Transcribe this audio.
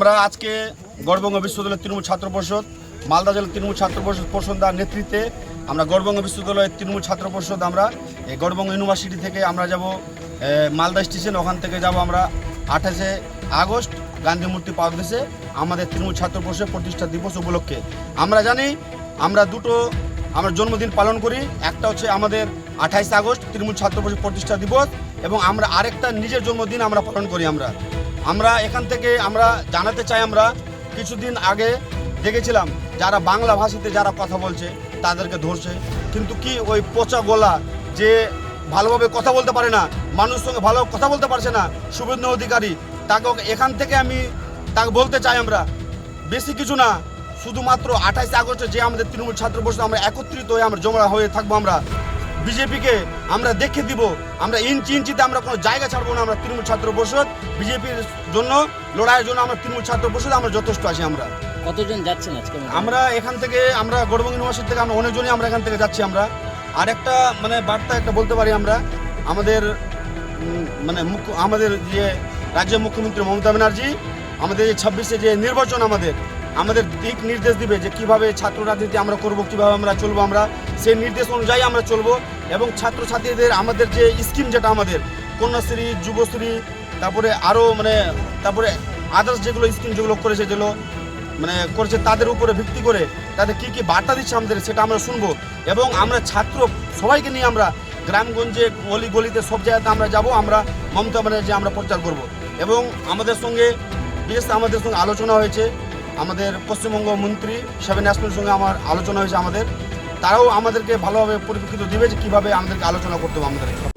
আমরা আজকে গড়বঙ্গ বিশ্ববিদ্যালয়ের তৃণমূল ছাত্র পরিষদ, মালদা জেলার তৃণমূল ছাত্র পরিষদ পরিষদার নেতৃত্বে আমরা গড়বঙ্গ বিশ্ববিদ্যালয়ের তৃণমূল ছাত্র পরিষদ আমরা এই গড়বঙ্গ ইউনিভার্সিটি থেকে আমরা যাব মালদা স্টেশন, ওখান থেকে যাব আমরা আঠাশে আগস্ট গান্ধী মূর্তি পাদদেশে আমাদের তৃণমূল ছাত্র পরিষদ প্রতিষ্ঠা দিবস উপলক্ষে। আমরা জানি, আমরা দুটো, আমরা জন্মদিন পালন করি, একটা হচ্ছে আমাদের আঠাইশে আগস্ট তৃণমূল ছাত্র পরিষদ প্রতিষ্ঠা দিবস এবং আমরা আরেকটা নিজের জন্মদিন আমরা পালন করি আমরা। আমরা এখান থেকে আমরা জানাতে চাই আমরা কিছুদিন আগে দেখেছিলাম যারা বাংলা ভাষাতে যারা কথা বলছে, তাদেরকে ধরছে। কিন্তু কি ওই পচা গোলা যে ভালোভাবে কথা বলতে পারে না, মানুষের সঙ্গে ভালো কথা বলতে পারছে না শুভেন্দু অধিকারী, তাকে এখান থেকে আমি, তাকে বলতে চাই আমরা, বেশি কিছু না, শুধুমাত্র আঠাইশে আগস্টে যে আমাদের তৃণমূল ছাত্র পরিষদ, আমরা একত্রিত হয়ে আমরা জমা হয়ে থাকব আমরা। বিজেপিকে আমরা দেখে দিব। আমরা ইঞ্চি ইঞ্চিতে আমরা কোনো জায়গা ছাড়বো না আমরা তৃণমূল ছাত্র পরিষদ বিজেপির জন্য লড়াইয়ের জন্য আমরা তৃণমূল ছাত্র পরিষদ আমরা যথেষ্ট আছি আমরা। কতজন যাচ্ছেন আজকে? আমরা এখান থেকে আমরা গড়বঙ্গ ইউনিভার্সিটি থেকে আমরা অনেকজনই আমরা এখান থেকে যাচ্ছি আমরা। আর একটা মানে বার্তা একটা বলতে পারি আমরা আমাদের মানে মুখ্য আমাদের যে রাজ্যের মুখ্যমন্ত্রী মমতা ব্যানার্জি আমাদের যে ছাব্বিশে যে নির্বাচন আমাদের আমাদের দিক নির্দেশ দিবে যে কীভাবে ছাত্র রাজনীতি আমরা করব, কীভাবে আমরা চলবো আমরা, সেই নির্দেশ অনুযায়ী আমরা চলবো এবং ছাত্রছাত্রীদের আমাদের যে স্কিম যেটা আমাদের, কন্যাশ্রী, যুবশ্রী, তারপরে আরও মানে তারপরে আদার্স যেগুলো স্কিম যেগুলো করেছে, যেগুলো মানে করেছে তাদের উপরে ভিত্তি করে তাদের কি কি বার্তা দিচ্ছে আমাদের সেটা আমরা শুনব এবং আমরা ছাত্র সবাইকে নিয়ে আমরা গ্রামগঞ্জে গলি গলিতে সব জায়গাতে আমরা যাব, আমরা মমতা ব্যানার্জি আমরা প্রচার করব এবং আমাদের সঙ্গে বিশেষ আমাদের সঙ্গে আলোচনা হয়েছে। আমাদের পশ্চিমবঙ্গ মন্ত্রী সেভেন ন্যাশনাল সঙ্গে আমার আলোচনা হয়েছে আমাদের। তারাও আমাদেরকে ভালোভাবে পরিপ্রেক্ষিত দিবে যে কীভাবে আমাদেরকে আলোচনা করতে হবে আমাদের।